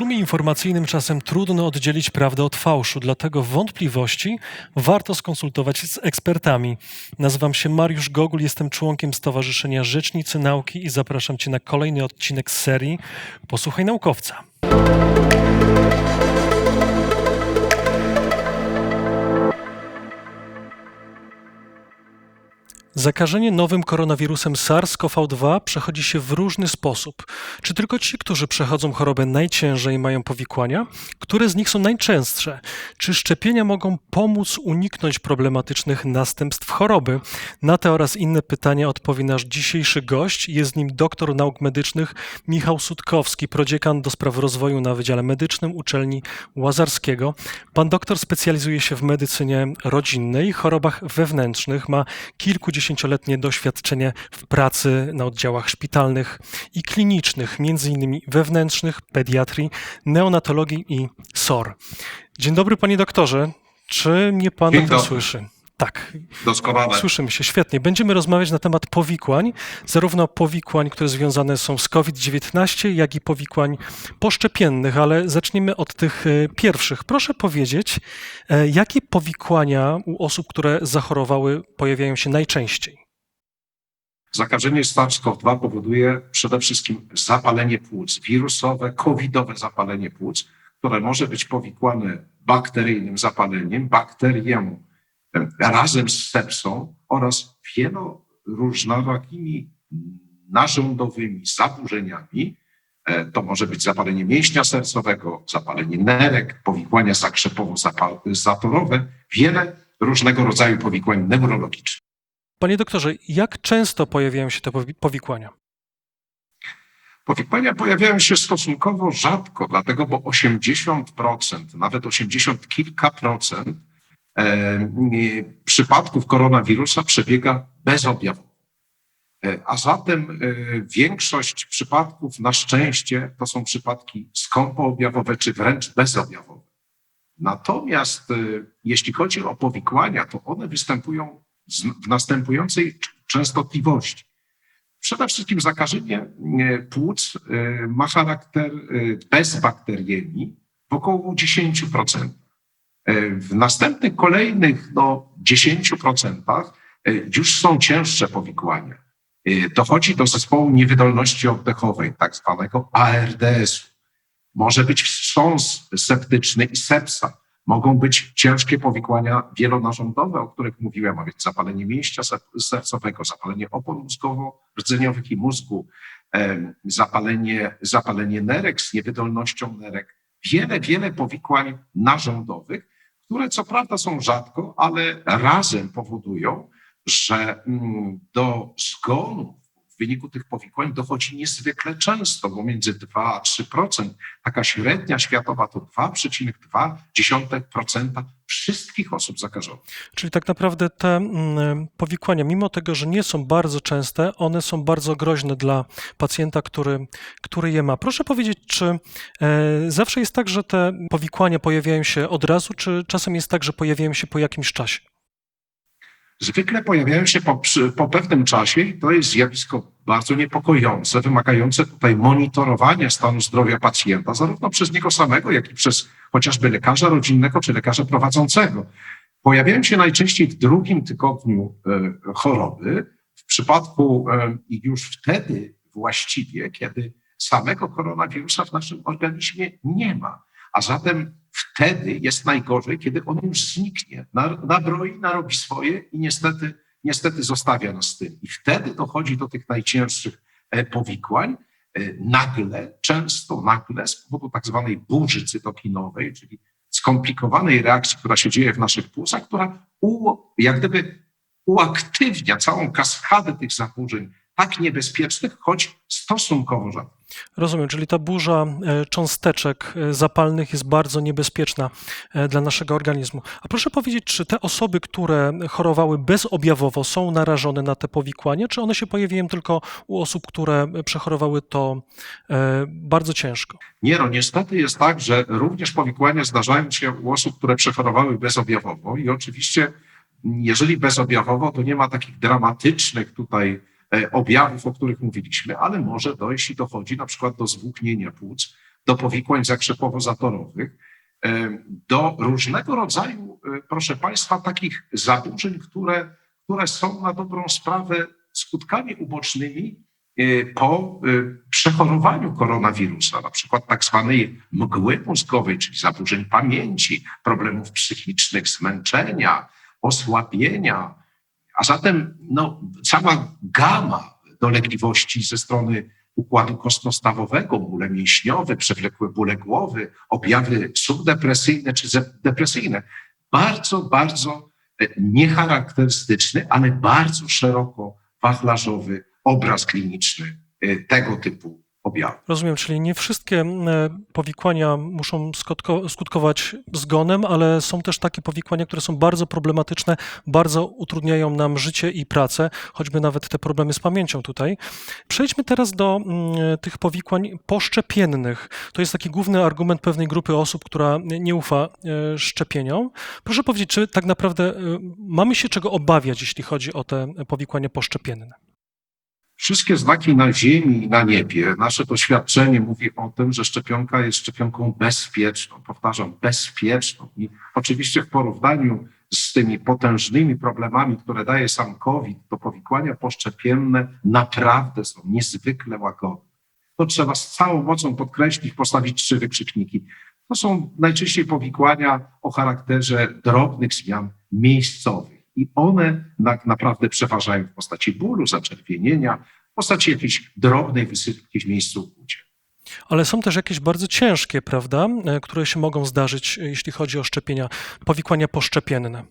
szumie informacyjnym czasem trudno oddzielić prawdę od fałszu, dlatego wątpliwości warto skonsultować z ekspertami. Nazywam się Mariusz Gogul, jestem członkiem Stowarzyszenia Rzecznicy Nauki i zapraszam Cię na kolejny odcinek serii Posłuchaj Naukowca. Zakażenie nowym koronawirusem SARS-CoV-2 przechodzi się w różny sposób. Czy tylko ci, którzy przechodzą chorobę najciężej, mają powikłania? Które z nich są najczęstsze? Czy szczepienia mogą pomóc uniknąć problematycznych następstw choroby? Na te oraz inne pytania odpowie nasz dzisiejszy gość. Jest nim doktor nauk medycznych Michał Sutkowski, prodziekan do spraw rozwoju na Wydziale Medycznym Uczelni Łazarskiego. Pan doktor specjalizuje się w medycynie rodzinnej, chorobach wewnętrznych, ma kilkudziesięciu dziesięcioletnie doświadczenie w pracy na oddziałach szpitalnych i klinicznych, między innymi wewnętrznych, pediatrii, neonatologii i SOR. Dzień dobry, panie doktorze. Czy mnie pan Dzień słyszy? Tak, Doskonale. słyszymy się świetnie. Będziemy rozmawiać na temat powikłań, zarówno powikłań, które związane są z COVID-19, jak i powikłań poszczepiennych, ale zacznijmy od tych e, pierwszych. Proszę powiedzieć, e, jakie powikłania u osób, które zachorowały, pojawiają się najczęściej? Zakażenie SARS-CoV-2 powoduje przede wszystkim zapalenie płuc, wirusowe, covidowe zapalenie płuc, które może być powikłane bakteryjnym zapaleniem, bakterią razem z sepsą oraz wieloróżnorakimi narządowymi zaburzeniami. E, To może być zapalenie mięśnia sercowego, zapalenie nerek, powikłania zakrzepowo-zatorowe, wiele różnego rodzaju powikłań neurologicznych. Panie doktorze, jak często pojawiają się te powi- powikłania? Powikłania pojawiają się stosunkowo rzadko, dlatego bo 80%, nawet 80 kilka procent przypadków koronawirusa przebiega bezobjawowo. E, A zatem e, większość przypadków na szczęście to są przypadki skąpoobjawowe czy wręcz bezobjawowe. Natomiast e, jeśli chodzi o powikłania, to one występują w następującej częstotliwości. Przede wszystkim zakażenie płuc ma charakter e, bezbakteriemi w około 10%. E, W następnych kolejnych do 10% e, już są cięższe powikłania. E, Dochodzi do zespołu niewydolności oddechowej, tak zwanego ARDS-u. Może być wstrząs septyczny i sepsa. Mogą być ciężkie powikłania wielonarządowe, o których mówiłem, a więc zapalenie mięśnia ser- sercowego, zapalenie opon mózgowo-rdzeniowych i mózgu, zapalenie, zapalenie nerek z niewydolnością nerek. Wiele, wiele powikłań narządowych, które co prawda są rzadko, ale razem powodują, że mm, do zgonu w wyniku tych powikłań dochodzi niezwykle często, bo między 2 a 3%, taka średnia światowa to 2,2% wszystkich osób zakażonych. Czyli tak naprawdę te mm, powikłania, mimo tego, że nie są bardzo częste, one są bardzo groźne dla pacjenta, który, który je ma. Proszę powiedzieć, czy e, zawsze jest tak, że te powikłania pojawiają się od razu, czy czasem jest tak, że pojawiają się po jakimś czasie? Zwykle pojawiają się po, po pewnym czasie i to jest zjawisko bardzo niepokojące, wymagające tutaj monitorowania stanu zdrowia pacjenta, zarówno przez niego samego, jak i przez chociażby lekarza rodzinnego czy lekarza prowadzącego. Pojawiają się najczęściej w drugim tygodniu e, choroby, w przypadku e, i już wtedy właściwie, kiedy samego koronawirusa w naszym organizmie nie ma. A zatem wtedy jest najgorzej, kiedy on już zniknie, na- nabroi, narobi swoje i niestety, niestety zostawia nas tym. I wtedy dochodzi do tych najcięższych e, powikłań. E, Nagle, często nagle, z powodu tak zwanej burzy cytokinowej, czyli skomplikowanej reakcji, która się dzieje w naszych płucach, która u, jak gdyby uaktywnia całą kaskadę tych zaburzeń tak niebezpiecznych, choć stosunkowo rzadko. Rozumiem, czyli ta burza e, cząsteczek e, zapalnych jest bardzo niebezpieczna e, dla naszego organizmu. A proszę powiedzieć, czy te osoby, które chorowały bezobjawowo, są narażone na te powikłania, czy one się pojawiają tylko u osób, które przechorowały to bardzo ciężko? Nie, no niestety jest tak, że również powikłania zdarzają się u osób, które przechorowały bezobjawowo i oczywiście jeżeli bezobjawowo, to nie ma takich dramatycznych tutaj objawów, o których mówiliśmy, ale może dojść i dochodzi na przykład do zwłóknienia płuc, do powikłań zakrzepowo-zatorowych, e, do różnego rodzaju, e, proszę Państwa, takich zaburzeń, które, które są na dobrą sprawę skutkami ubocznymi e, po e, przechorowaniu koronawirusa, na przykład tak zwanej mgły mózgowej, czyli zaburzeń pamięci, problemów psychicznych, zmęczenia, osłabienia, a zatem no, cała gama dolegliwości ze strony układu kostno-stawowego, bóle mięśniowe, przewlekłe bóle głowy, objawy subdepresyjne czy depresyjne. Bardzo, bardzo e, niecharakterystyczny, ale bardzo szeroko wachlarzowy obraz kliniczny e, tego typu objawów. Rozumiem, czyli nie wszystkie e, powikłania muszą skutko- skutkować zgonem, ale są też takie powikłania, które są bardzo problematyczne, bardzo utrudniają nam życie i pracę, choćby nawet te problemy z pamięcią tutaj. Przejdźmy teraz do mm, tych powikłań poszczepiennych. To jest taki główny argument pewnej grupy osób, która nie ufa e, szczepieniom. Proszę powiedzieć, czy tak naprawdę e, mamy się czego obawiać, jeśli chodzi o te powikłania poszczepienne? Wszystkie znaki na ziemi i na niebie, nasze doświadczenie mówi o tym, że szczepionka jest szczepionką bezpieczną. Powtarzam, bezpieczną. I oczywiście w porównaniu z tymi potężnymi problemami, które daje sam COVID, to powikłania poszczepienne naprawdę są niezwykle łagodne. To trzeba z całą mocą podkreślić, postawić trzy wykrzykniki. To są najczęściej powikłania o charakterze drobnych zmian miejscowych i one tak naprawdę przeważają w postaci bólu, zaczerwienienia, w postaci jakiejś drobnej wysypki w miejscu ukłucia. Ale są też jakieś bardzo ciężkie, prawda, e, które się mogą zdarzyć, e, jeśli chodzi o szczepienia, powikłania poszczepienne.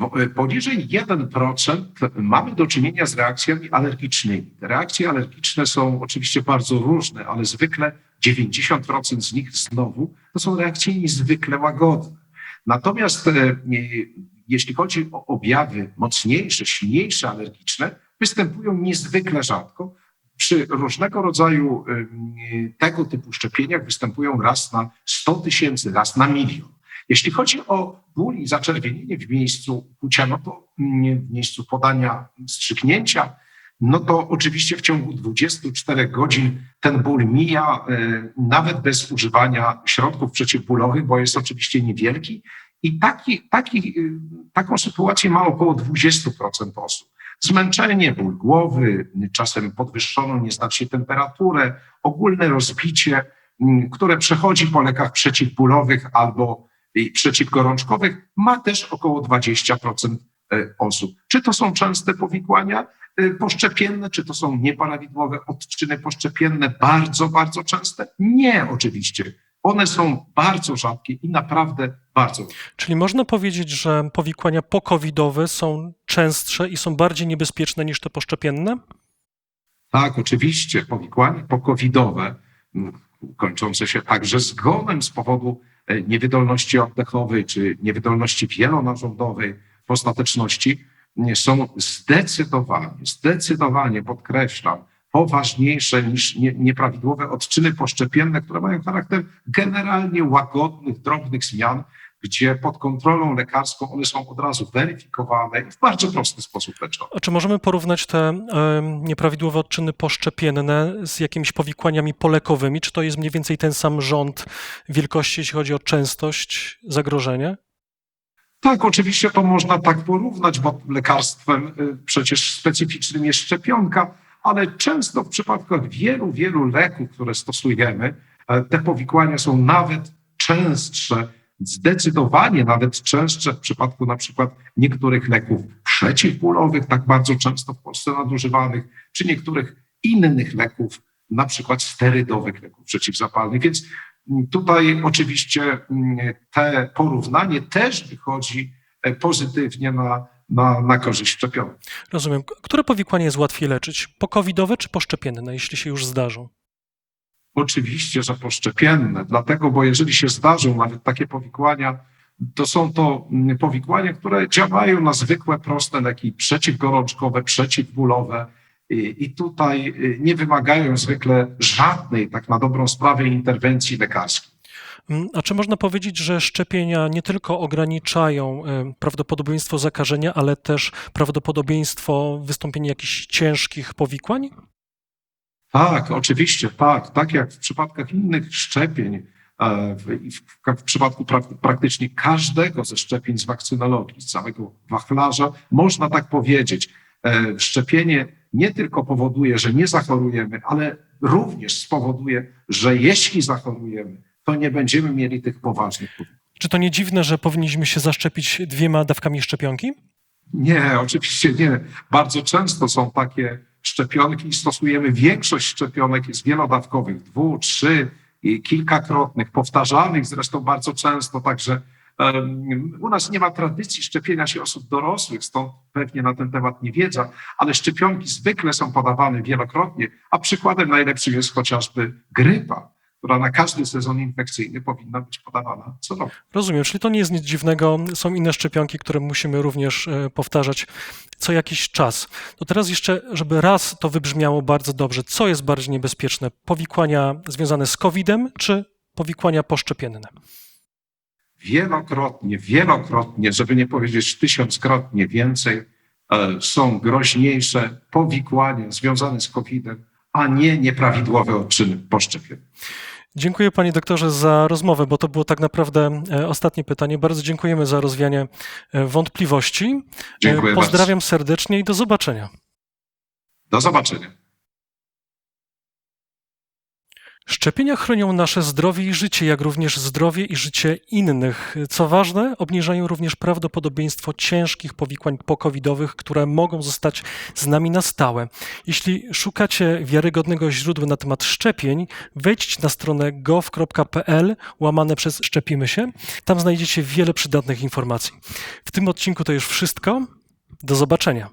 W- Poniżej 1% mamy do czynienia z reakcjami alergicznymi. Te reakcje alergiczne są oczywiście bardzo różne, ale zwykle 90% z nich znowu to są reakcje niezwykle łagodne. Natomiast e, jeśli chodzi o objawy mocniejsze, silniejsze, alergiczne, występują niezwykle rzadko. Przy różnego rodzaju tego typu szczepieniach występują raz na 100 tysięcy, raz na milion. Jeśli chodzi o ból i zaczerwienienie w miejscu kucia, no to mm, w miejscu podania strzyknięcia, no to oczywiście w ciągu 24 godzin ten ból mija, e, nawet bez używania środków przeciwbólowych, bo jest oczywiście niewielki. I taki, taki, taką sytuację ma około 20% osób. Zmęczenie, ból głowy, czasem podwyższoną nieznacznie temperaturę, ogólne rozbicie, mm, które przechodzi po lekach przeciwbólowych albo przeciwgorączkowych, ma też około 20% e, osób. Czy to są częste powikłania e, poszczepienne, czy to są nieprawidłowe odczyny poszczepienne, bardzo, bardzo częste? Nie, oczywiście. One są bardzo rzadkie i naprawdę bardzo. Czyli można powiedzieć, że powikłania pokowidowe są częstsze i są bardziej niebezpieczne niż te poszczepienne? Tak, oczywiście, powikłania pokowidowe, m, kończące się także zgonem z powodu e, niewydolności oddechowej czy niewydolności wielonarządowej w ostateczności, są zdecydowanie, zdecydowanie, podkreślam, poważniejsze niż nie, nieprawidłowe odczyny poszczepienne, które mają charakter generalnie łagodnych, drobnych zmian, gdzie pod kontrolą lekarską one są od razu weryfikowane i w bardzo prosty sposób leczone. A czy możemy porównać te em, nieprawidłowe odczyny poszczepienne z jakimiś powikłaniami polekowymi? Czy to jest mniej więcej ten sam rząd wielkości, jeśli chodzi o częstość zagrożenia? Tak, oczywiście to można tak porównać, bo lekarstwem y, przecież specyficznym jest szczepionka, ale często w przypadkach wielu, wielu leków, które stosujemy, e, te powikłania są nawet częstsze, zdecydowanie nawet częstsze w przypadku na przykład niektórych leków przeciwbólowych, tak bardzo często w Polsce nadużywanych, czy niektórych innych leków, na przykład sterydowych leków przeciwzapalnych. Więc mm, tutaj oczywiście mm, te porównanie też wychodzi e, pozytywnie na, na, na korzyść szczepionek. Rozumiem. Które powikłanie jest łatwiej leczyć? Pokowidowe czy poszczepienne, jeśli się już zdarzą? Oczywiście, że poszczepienne, dlatego, bo jeżeli się zdarzą nawet takie powikłania, to są to mm, powikłania, które działają na zwykłe, proste leki przeciwgorączkowe, przeciwbólowe i, i tutaj y, nie wymagają zwykle żadnej, tak na dobrą sprawę, interwencji lekarskiej. Mm, A czy można powiedzieć, że szczepienia nie tylko ograniczają em, prawdopodobieństwo zakażenia, ale też prawdopodobieństwo wystąpienia jakichś ciężkich powikłań? Tak, oczywiście, tak. Tak jak w przypadkach innych szczepień, e, w, w, w przypadku prak, praktycznie każdego ze szczepień z wakcynologii, z całego wachlarza, można tak powiedzieć, e, szczepienie nie tylko powoduje, że nie zachorujemy, ale również spowoduje, że jeśli zachorujemy, to nie będziemy mieli tych poważnych powikłań. Czy to nie dziwne, że powinniśmy się zaszczepić dwiema dawkami szczepionki? Nie, oczywiście nie. Bardzo często są takie szczepionki i stosujemy większość szczepionek jest wielodawkowych, dwu, trzy i kilkakrotnych, powtarzanych zresztą bardzo często, także um, u nas nie ma tradycji szczepienia się osób dorosłych, stąd pewnie na ten temat nie wiedza, ale szczepionki zwykle są podawane wielokrotnie, a przykładem najlepszym jest chociażby grypa, która na każdy sezon infekcyjny powinna być podawana co roku. Rozumiem, czyli to nie jest nic dziwnego. Są inne szczepionki, które musimy również e, powtarzać co jakiś czas. To teraz jeszcze, żeby raz to wybrzmiało bardzo dobrze, co jest bardziej niebezpieczne? Powikłania związane z COVID-em czy powikłania poszczepienne? Wielokrotnie, wielokrotnie, żeby nie powiedzieć tysiąckrotnie więcej, e, są groźniejsze powikłania związane z COVID-em, a nie nieprawidłowe odczyny poszczepienne. Dziękuję panie doktorze za rozmowę, bo to było tak naprawdę e, ostatnie pytanie. Bardzo dziękujemy za rozwianie e, wątpliwości. Dziękuję E, Pozdrawiam serdecznie i do zobaczenia. Do zobaczenia. Szczepienia chronią nasze zdrowie i życie, jak również zdrowie i życie innych. Co ważne, obniżają również prawdopodobieństwo ciężkich powikłań pokowidowych, które mogą zostać z nami na stałe. Jeśli szukacie wiarygodnego źródła na temat szczepień, wejdźcie na stronę gov.pl łamane przez Szczepimy się. Tam znajdziecie wiele przydatnych informacji. W tym odcinku to już wszystko. Do zobaczenia.